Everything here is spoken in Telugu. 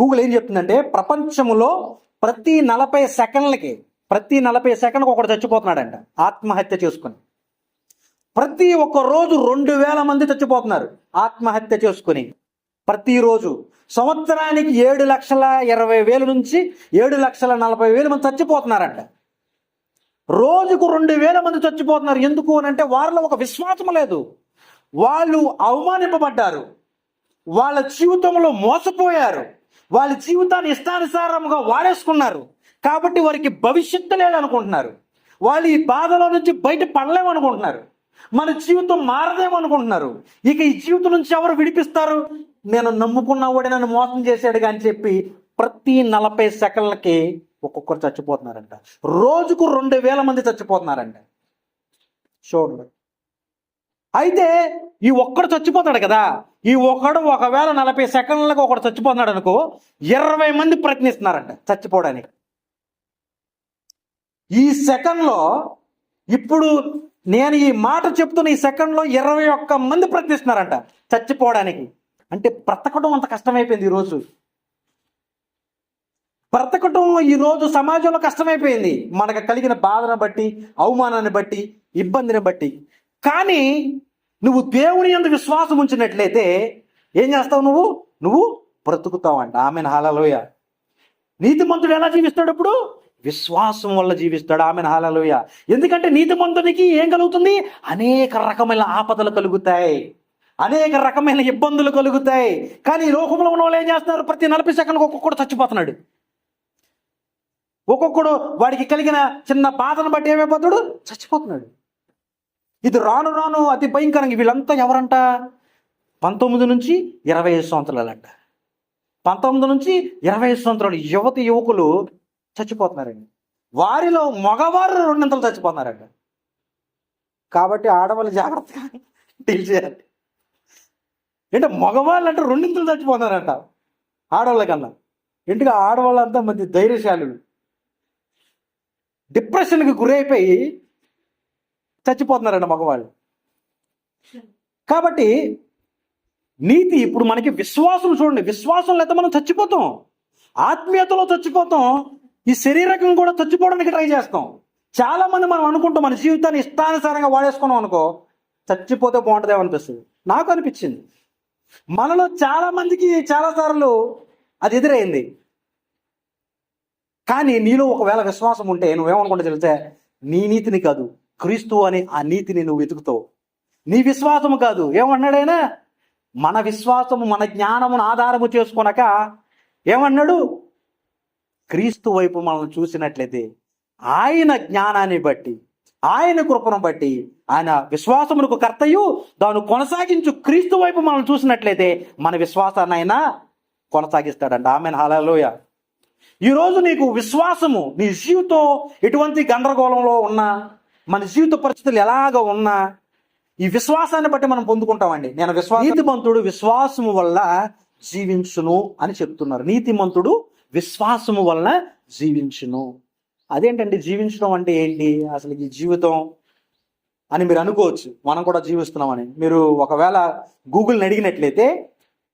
గూగుల్ ఏం చెప్తుందంటే ప్రపంచంలో ప్రతి నలభై సెకండ్లకి ప్రతి నలభై సెకండ్కి ఒకడు చచ్చిపోతున్నాడంట. ఆత్మహత్య చేసుకుని. ప్రతి ఒక్క రోజు రెండు వేల మంది చచ్చిపోతున్నారు ఆత్మహత్య చేసుకుని. ప్రతిరోజు సంవత్సరానికి ఏడు లక్షల ఇరవై వేల నుంచి ఏడు లక్షల నలభై వేల మంది చచ్చిపోతున్నారంట. రోజుకు రెండు వేల మంది చచ్చిపోతున్నారు. ఎందుకు అని అంటే వారిలో ఒక విశ్వాసం లేదు. వాళ్ళు అవమానింపబడ్డారు. వాళ్ళ జీవితంలో మోసపోయారు. వాళ్ళ జీవితాన్ని ఇష్టానుసారంగా వాడేసుకున్నారు. కాబట్టి వారికి భవిష్యత్తు లేదనుకుంటున్నారు. వాళ్ళు ఈ బాధలో నుంచి బయట పడలేమనుకుంటున్నారు. మన జీవితం మారదేమనుకుంటున్నారు. ఇక ఈ జీవితం నుంచి ఎవరు విడిపిస్తారు? నేను నమ్ముకున్న నమ్ముకున్నవాడే నన్ను మోసం చేశాడు అని చెప్పి ప్రతి నలభై సెకండ్లకి ఒక్కొక్కరు చచ్చిపోతున్నారంట. రోజుకు రెండు వేల మంది చచ్చిపోతున్నారంట. షోర్లు అయితే ఈ ఒక్కడు చచ్చిపోతాడు కదా. ఈ ఒకడు ఒకవేళ నలభై సెకండ్లకు ఒకడు చచ్చిపోతున్నాడు అనుకో ఇరవై మంది ప్రయత్నిస్తున్నారంట చచ్చిపోవడానికి. ఈ సెకండ్లో ఇప్పుడు నేను ఈ మాట చెప్తున్న ఈ సెకండ్లో ఇరవై ఒక్క మంది ప్రయత్నిస్తున్నారంట చచ్చిపోవడానికి. అంటే బ్రతకడం అంత కష్టమైపోయింది ఈరోజు బ్రతకటం ఈరోజు సమాజంలో కష్టమైపోయింది. మనకు కలిగిన బాధను బట్టి అవమానాన్ని బట్టి ఇబ్బందిని బట్టి. కానీ నువ్వు దేవుని యందు విశ్వాసం ఉంచినట్లయితే ఏం చేస్తావు నువ్వు? నువ్వు బ్రతుకుతావంట. ఆమె హాలలోయ నీతిమంతుడు ఎలా జీవిస్తాడు ఇప్పుడు విశ్వాసం వల్ల జీవిస్తాడు. ఆమె హాలలోయ ఎందుకంటే నీతిమంతునికి ఏం కలుగుతుంది? అనేక రకమైన ఆపదలు కలుగుతాయి. అనేక రకమైన ఇబ్బందులు కలుగుతాయి. కానీ ఈ లోకంలో ఉన్న వాళ్ళు ఏం చేస్తున్నారు? ప్రతి నలభై సెకండ్కి ఒక్కొక్కడు చచ్చిపోతున్నాడు. ఒక్కొక్కడు వాడికి కలిగిన చిన్న బాధను బట్టి ఏమైపోతాడు? చచ్చిపోతున్నాడు. ఇది రాను రాను అతి భయంకరంగా వీళ్ళంతా ఎవరంట? పంతొమ్మిది నుంచి ఇరవై ఐదు సంవత్సరాలంట. పంతొమ్మిది నుంచి ఇరవై ఐదు సంవత్సరాలు యువతి యువకులు చచ్చిపోతున్నారండి. వారిలో మగవారు రెండింతలు చచ్చిపోతున్నారంట. కాబట్టి ఆడవాళ్ళు జాగ్రత్తగా డీల్ చేయాలి. ఏంటంటే మగవాళ్ళు అంటే రెండింతలు చచ్చిపోతున్నారంట ఆడవాళ్ళ కన్నా. ఎందుకు? ఆడవాళ్ళంతా మంచి ధైర్యశాలులు. డిప్రెషన్కి గురైపోయి చచ్చిపోతున్నారండి మగవాళ్ళు. కాబట్టి నీతి ఇప్పుడు మనకి విశ్వాసం చూడండి విశ్వాసం లేకపోతే మనం చచ్చిపోతాం. ఆత్మీయతలో చచ్చిపోతాం. ఈ శరీరకం కూడా చచ్చిపోవడానికి ట్రై చేస్తాం. చాలా మంది మనం అనుకుంటాం మన జీవితాన్ని ఇష్టానుసారంగా వాడేసుకున్నాం అనుకో చచ్చిపోతే బాగుంటుందేమో అనిపిస్తుంది. నాకు అనిపించింది. మనలో చాలా మందికి చాలాసార్లు అది ఎదురైంది. కానీ నీలో ఒకవేళ విశ్వాసం ఉంటే నువ్వేమనుకుంటా తెలిస్తే నీ నీతిని కాదు. క్రీస్తు అనే ఆ నీతిని నువ్వు వెతుకుతావు. నీ విశ్వాసము కాదు. ఏమన్నాడైనా? మన విశ్వాసము మన జ్ఞానమును ఆధారము చేసుకొనక ఏమన్నాడు? క్రీస్తు వైపు మనల్ని చూసినట్లయితే ఆయన జ్ఞానాన్ని బట్టి ఆయన కృపను బట్టి ఆయన విశ్వాసమునకు కర్తయు దాన్ని కొనసాగించు క్రీస్తు వైపు మనం చూసినట్లయితే మన విశ్వాసాన్ని ఆయన కొనసాగిస్తాడంట. ఆమె హాలలోయ ఈరోజు నీకు విశ్వాసము నీ జీవితో ఎటువంటి గందరగోళంలో ఉన్నా మన జీవిత పరిస్థితులు ఎలాగ ఉన్నా ఈ విశ్వాసాన్ని బట్టి మనం పొందుకుంటామండి. నేను విశ్వాస నీతిమంతుడు విశ్వాసము వల్ల జీవించును అని చెప్తున్నారు. నీతిమంతుడు విశ్వాసము వలన జీవించును. అదేంటండి జీవించడం అంటే ఏంటి? అసలు ఈ జీవితం అని మీరు అనుకోవచ్చు. మనం కూడా జీవిస్తున్నామని. మీరు ఒకవేళ గూగుల్ని అడిగినట్లయితే